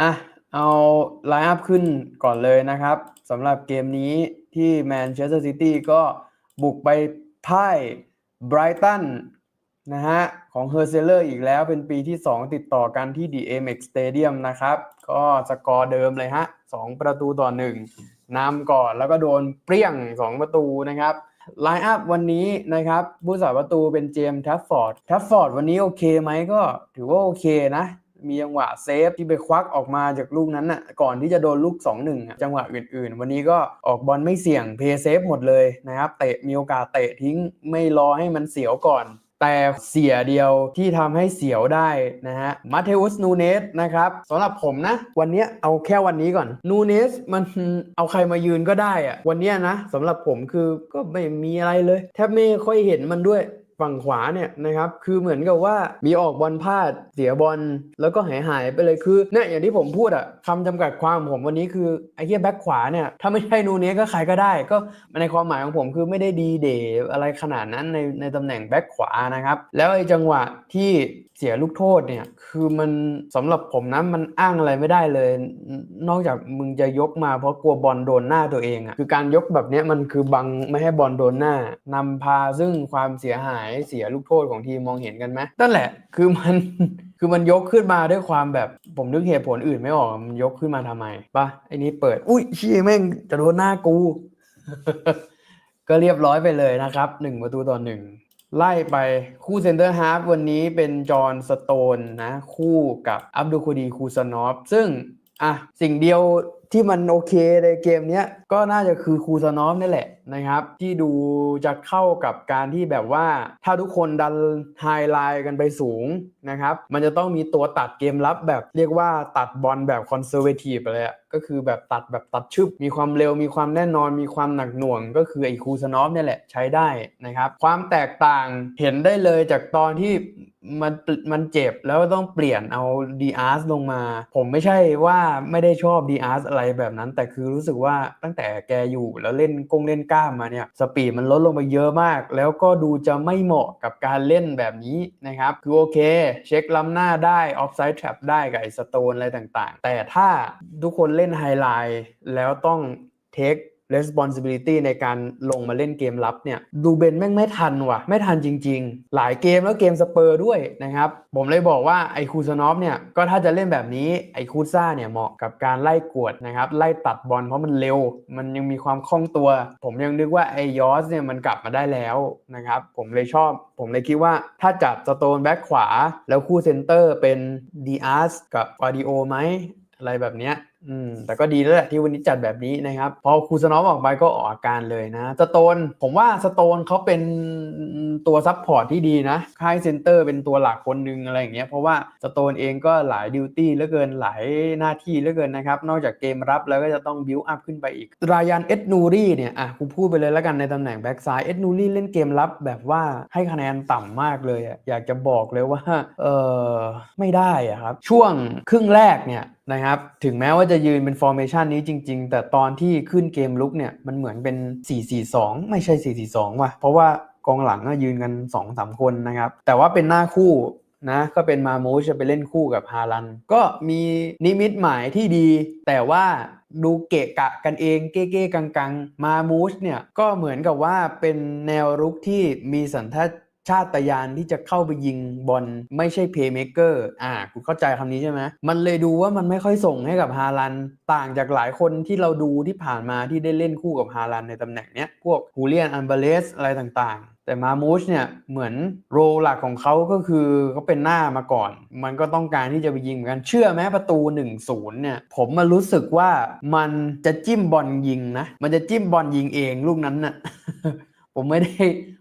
อะเอาไลน์อัพขึ้นก่อนเลยนะครับสำหรับเกมนี้ที่แมนเชสเตอร์ซิตี้ก็บุกไปพ่ายไบรตันนะฮะของเฮอร์เซเลอร์อีกแล้วเป็นปีที่ 2 ติดต่อกันที่ DMX Stadium นะครับ ก็สกอร์เดิมเลยฮะ2ประตูต่อ 1นำก่อนแล้วก็โดนเปรี้ยง 2 ประตูนะครับไลน์อัพวันนี้นะครับผู้สาประตูเป็นเจมส์แทฟฟอร์ดแทฟฟอร์ดวันนี้โอเคไหมก็ถือว่าโอเคนะ มีจังหวะเซฟที่ไปควักออกมาจากลูกนั้นน่ะก่อนที่จะโดนลูก 2-1อะจังหวะอื่นๆ วันนี้ก็ออกบอลไม่เสี่ยงเพย์เซฟหมดเลยนะครับเตะมีโอกาสเตะทิ้งไม่รอให้มันเสียวก่อน แต่เสียเดียวที่ทำให้เสียวได้นะฮะมาเทอุสนูเนสนะครับสำหรับผมนะ วันนี้เอาแค่วันนี้ก่อนนูเนสมันเอาใครมายืนก็ได้อะวันนี้นะสำหรับผมคือก็ไม่มีอะไรเลย แทบไม่ค่อยเห็นมันด้วย ฝั่งขวาเนี่ยนะครับคือเหมือนกับว่ามีออกบอลพลาดเสียบอลแล้วก็หายหายไปเลยคือเนี่ยอย่างที่ผมพูดอะคำจำกัดความของผมวันนี้คือไอ้เหี้ยแบ็คขวาเนี่ยถ้าไม่ใช่นูเนี้ก็ใครก็ได้ ก็ในความหมายของผมคือไม่ได้ดีเดอะไรขนาดนั้นในในตำแหน่งแบ็คขวานะครับแล้วไอ้จังหวะที่เสียลูกโทษเนี่ยคือมันสำหรับผมนะมันอ้างอะไรไม่ได้เลย นอกจากมึงจะยกมาเพราะกลัวบอลโดนหน้าตัวเองอะคือการยกแบบเนี้ยมันคือบังไม่ให้บอลโดนหน้านำพาซึ่งความเสียหายเสียลูกโทษของทีมมองเห็นกันไหมนั่นแหละ คือมันคือมันยกขึ้นมาด้วยความแบบผมนึกเหตุผลอื่นไม่ออกมันยกขึ้นมาทำไมปะไอ้นี้เปิด อุ้ยชี้แม่งจะโดนหน้ากู ก็เรียบร้อยไปเลยนะครับหนึ่งประตูต่อหนึ่งไล่ไปคู่เซนเตอร์ฮาร์ฟวันนี้เป็นจอห์นสโตนนะ คู่กับอับดุลคูดีคูซานอฟซึ่งอะสิ่งเดียวที่มันโอเคในเกมเนี้ยก็น่าจะคือคูซานอฟนี่แหละนะครับ ที่ดูจะเข้ากับการที่แบบว่า ถ้าทุกคนดันไฮไลน์กันไปสูงนะครับ มันจะต้องมีตัวตัดเกมรับแบบเรียกว่าตัดบอลแบบคอนเซอร์เวทีฟเลยอะก็คือแบบตัดแบบตัดชึบ มีความเร็วมีความแน่นอนมีความหนักหน่วง ก็คือไอ้คูซานอฟเนี่ยแหละใช้ได้นะครับ ความแตกต่างเห็นได้เลยจากตอนที่มันมันเจ็บแล้วต้องเปลี่ยนเอาดีอาร์สลงมา ผมไม่ใช่ว่าไม่ได้ชอบดีอาร์สอะไรแบบนั้น แต่คือรู้สึกว่าตั้งแต่แกอยู่แล้วเล่นกงเล่นกล้ามมาเนี่ยสปีดมันลดลงไปเยอะมาก แล้วก็ดูจะไม่เหมาะกับการเล่นแบบนี้นะครับ คือโอเค เช็คล้ำหน้าได้ออฟไซด์แทรปได้กับไอสโตนอะไรต่างๆ แต่ถ้าทุกคนเล่นไฮไลท์แล้วต้องเทค responsibility ในการลงมาเล่นเกมรับเนี่ยดูเบนแม่งไม่ทันว่ะ ไม่ทันจริง ๆ หลายเกมแล้วเกมสเปอร์ด้วยนะครับ ผมเลยบอกว่าไอคูซานอฟเนี่ยก็ถ้าจะเล่นแบบนี้ไอคูซ่าเนี่ยเหมาะกับการไล่กวดนะครับไล่ตัดบอลเพราะมันเร็ว มันยังมีความคล่องตัว ผมยังนึกว่าไอยอสเนี่ยมันกลับมาได้แล้วนะครับผมเลยชอบ ผมเลยคิดว่าถ้าจัดสโตนแบ็คขวา แล้วคู่เซนเตอร์เป็นดีอาร์สกับวาดิโอไหมอะไรแบบเนี้ยอืมแต่ก็ดีแล้วแหละที่วันนี้จัดแบบนี้นะครับ พอคูซานอฟออกไปก็ออกอาการเลยนะสโตน ผมว่าสโตนเขาเป็นตัวซับพอร์ตที่ดีนะ ค่ายเซนเตอร์เป็นตัวหลักคนหนึ่งอะไรอย่างเงี้ย เพราะว่าสโตนเองก็หลายดิวตี้เหลือเกินหลายหน้าที่เหลือเกินนะครับ นอกจากเกมรับแล้วก็จะต้องบิวอัพขึ้นไปอีก รายันเอ็ดนูรี่เนี่ย อะกูพูดไปเลยแล้วกันในตำแหน่งแบ็กซ้ายเอ็ดนูรี่เล่นเกมรับแบบว่าให้คะแนนต่ำมากเลยอะอยากจะบอกเลยว่าเออไม่ได้อะครับช่วงครึ่งแรกเนี่ยนะครับถึงแม้ว่าจะยืนเป็นฟอร์เมชันนี้จริง ๆ แต่ตอนที่ขึ้นเกมลุกเนี่ยมันเหมือนเป็น 4-4-2 ไม่ใช่ 4-4-2 ว่ะ เพราะว่ากองหลังก็ยืนกัน 2-3 คนนะครับ แต่ว่าเป็นหน้าคู่นะก็เป็นมาโมชจะไปเล่นคู่กับฮาลัน ก็มีนิมิตหมายที่ดี แต่ว่าดูเกะกะกันเองเก้ๆกังๆมามูชเนี่ยก็เหมือนกับว่าเป็นแนวรุกที่มีสัญชาต ชาตยานที่จะเข้าไปยิงบอลไม่ใช่เพย์เมเกอร์อ่าคุณเข้าใจคำนี้ใช่ไหมมันเลยดูว่ามันไม่ค่อยส่งให้กับฮาลันต่างจากหลายคนที่เราดูที่ผ่านมาที่ได้เล่นคู่กับฮาลันในตำแหน่งเนี้ยพวกฮูเลียนอันเบเลสอะไรต่างๆ แต่มามูชเนี่ยเหมือนโรหลักของเขาก็คือเขาเป็นหน้ามาก่อน มันก็ต้องการที่จะไปยิงเหมือนกันเชื่อไหมประตู 1-0เนี่ยผมมารู้สึกว่ามันจะจิ้มบอลยิงนะมันจะจิ้มบอลยิงเองลูกนั้นน่ะผมไม่ได้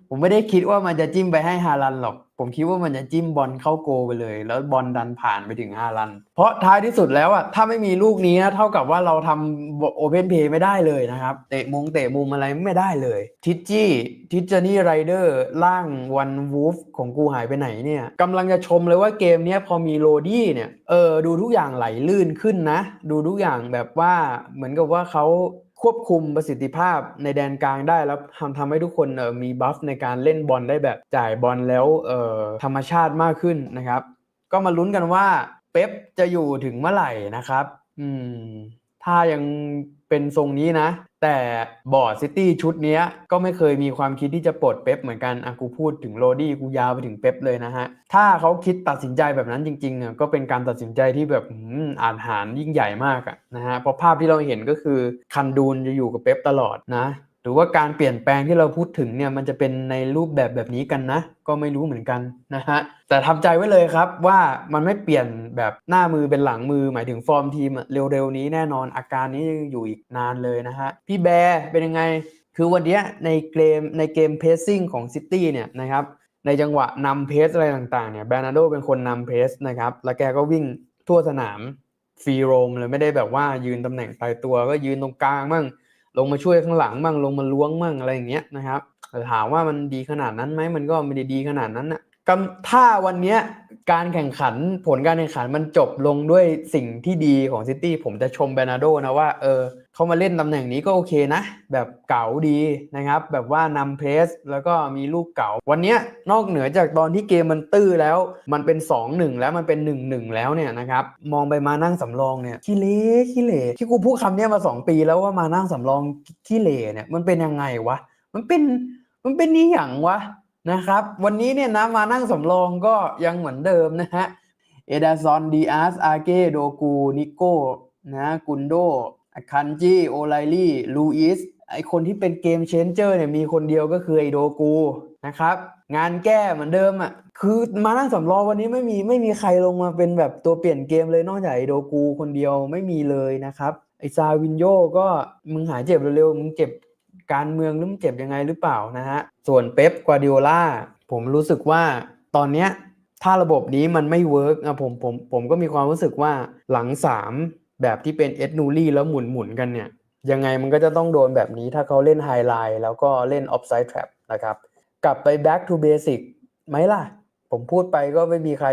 ผมไม่ได้คิดว่ามันจะจิ้มไปให้ฮาลันหรอก ผมคิดว่ามันจะจิ้มบอลเข้าโกไปเลย แล้วบอลดันผ่านไปถึงฮาลัน เพราะท้ายที่สุดแล้วอะถ้าไม่มีลูกนี้นะเท่ากับว่าเราทำโอเพนเพย์ไม่ได้เลยนะครับ เตะมุงเตะมุมอะไรไม่ได้เลย ทิจจี้ ทิจจานี่ไรเดอร์ล่างวันวูฟของกูหายไปไหนเนี่ยกำลังจะชมเลยว่าเกมนี้พอมีโรดี้เนี่ยเออดูทุกอย่างไหลลื่นขึ้นนะ ดูทุกอย่างแบบว่าเหมือนกับว่าเขา ควบคุมประสิทธิภาพในแดนกลางได้แล้วทำทำให้ทุกคนมีบัฟในการเล่นบอลได้แบบจ่ายบอลแล้วธรรมชาติมากขึ้นนะครับ ก็มาลุ้นกันว่าเป๊ปจะอยู่ถึงเมื่อไหร่นะครับ อืม ถ้ายังเป็นทรงนี้นะ แต่บอร์ดซิตี้ชุดนี้ก็ไม่เคยมีความคิดที่จะปลดเป๊ปเหมือนกันอะกูพูดถึงโรดี้กูยาวไปถึงเป๊ปเลยนะฮะ ถ้าเขาคิดตัดสินใจแบบนั้นจริงๆอะก็เป็นการตัดสินใจที่แบบอ่านหารยิ่งใหญ่มากอะนะฮะเพราะภาพที่เราเห็นก็คือคันดูนจะอยู่กับเป๊ปตลอดนะ หรือว่าการเปลี่ยนแปลงที่เราพูดถึงเนี่ยมันจะเป็นในรูปแบบแบบนี้กันนะ ก็ไม่รู้เหมือนกันนะฮะแต่ทำใจไว้เลยครับว่ามันไม่เปลี่ยนแบบหน้ามือเป็นหลังมือ หมายถึงฟอร์มทีมเร็วๆนี้แน่นอนอาการนี้อยู่อีกนานเลยนะฮะพี่แบร์เป็นยังไง คือวันนี้ในเกมในเกมเพสซิ่งของซิตี้เนี่ยนะครับในจังหวะนำเพสอะไรต่างๆเนี่ยแบรนาโดเป็นคนนำเพสนะครับแล้วแกก็วิ่งทั่วสนามฟรีโรมเลยไม่ได้แบบว่ายืนตำแหน่งตายตัวก็ยืนตรงกลางมั่ง ลงมาช่วยข้างหลังบ้างลงมาล้วงบ้างอะไรอย่างเงี้ยนะครับแต่ถามว่ามันดีขนาดนั้นไหมมันก็ไม่ได้ดีขนาดนั้นนะ ถ้าวันเนี้ยการแข่งขันผลการแข่งขันมันจบลงด้วยสิ่งที่ดีของซิตี้ผมจะชมเบรนาโดนะว่าเออเขามาเล่นตำแหน่งนี้ก็โอเคนะ แบบเก๋าดีนะครับ แบบว่านำเพรสแล้วก็มีลูกเก๋าวันเนี้ยนอกเหนือจากตอนที่เกมมันตื้อแล้ว มันเป็น 2-1 แล้วมันเป็น 1-1 แล้วเนี่ยนะครับ มองไปมานั่งสำรองเนี่ยขี้เละขี้เละที่กูพูดคำเนี้ยมา 2 ปีแล้วว่ามานั่งสำรองขี้เละเนี่ยมันเป็นยังไงวะมันเป็นมันเป็นนี่อย่างวะ นะครับ วันนี้เนี่ยนะมานั่งสำรองก็ยังเหมือนเดิมนะฮะ เอดาซอนดีอาร์สอาเกโดกูนิโก้นะกุนโดคันจีโอไลลี่ลูอิสไอคนที่เป็นเกมเชนเจอร์เนี่ยมีคนเดียวก็คือไอโดกูนะครับงานแก้เหมือนเดิมอะคือมานั่งสำรองวันนี้ไม่มีไม่มีใครลงมาเป็นแบบตัวเปลี่ยนเกมเลยนอกจากไอโดกูคนเดียวไม่มีเลยนะครับไอซาวินโยก็มึงหายเจ็บเร็วๆมึงเจ็บ การเมืองหรือมึงเจ็บยังไงหรือเปล่านะฮะส่วนเป๊ปกวาดิโอล่าผมรู้สึกว่าตอนเนี้ยถ้าระบบนี้มันไม่เวิร์กอะผมผมผมก็มีความรู้สึกว่าหลังสามแบบที่เป็นเอ็ดนูรี่แล้วหมุนหมุนกันเนี่ยยังไงมันก็จะต้องโดนแบบนี้ถ้าเขาเล่นไฮไลท์แล้วก็เล่นออฟไซด์แทรปนะครับกลับไป back to basic ไหมล่ะ ผมพูดไปก็ไม่มีใคร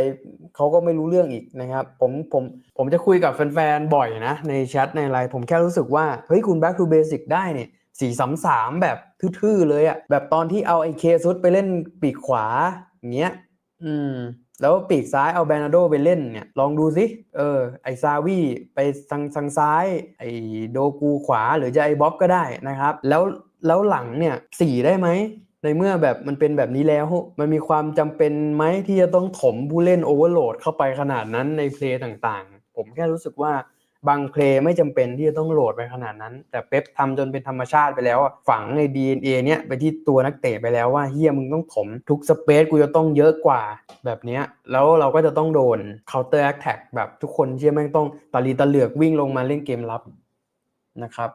เขาก็ไม่รู้เรื่องอีกนะครับผมผมผมจะคุยกับแฟนๆ บ่อยนะ ในแชทในไลน์ผมแค่รู้สึกว่า เฮ้ยคุณ back to basic ได้เนี่ย สี่สามสามแบบทื่อๆเลยอะแบบตอนที่เอาไอเคซุดไปเล่นปีกขวาอย่างเงี้ยอืมแล้วปีกซ้ายเอาแบรนาโดไปเล่นเนี่ยลองดูสิเออไอซาวีไปทางทางซ้าย ไอโดกูขวาหรือจะไอบ๊อบก็ได้นะครับ แล้วแล้วหลังเนี่ยสี่ได้ไหมในเมื่อแบบมันเป็นแบบนี้แล้ว มันมีความจำเป็นไหมที่จะต้องถมผู้เล่นโอเวอร์โหลดเข้าไปขนาดนั้นในเพลย์ต่างๆ ผมแค่รู้สึกว่า บางเพลงไม่จำเป็นที่จะต้องโหลดไปขนาดนั้น แต่เป๊ปทำจนเป็นธรรมชาติไปแล้วฝังใน DNA เนี้ยไปที่ตัวนักเตะไปแล้วว่าเฮียมึงต้องถมทุกสเปซกูจะต้องเยอะกว่าแบบเนี้ยแล้วเราก็จะต้องโดน counter attack แบบทุกคนที่แม่งต้องตะลีตะเหลือกวิ่งลงมาเล่นเกมรับนะครับ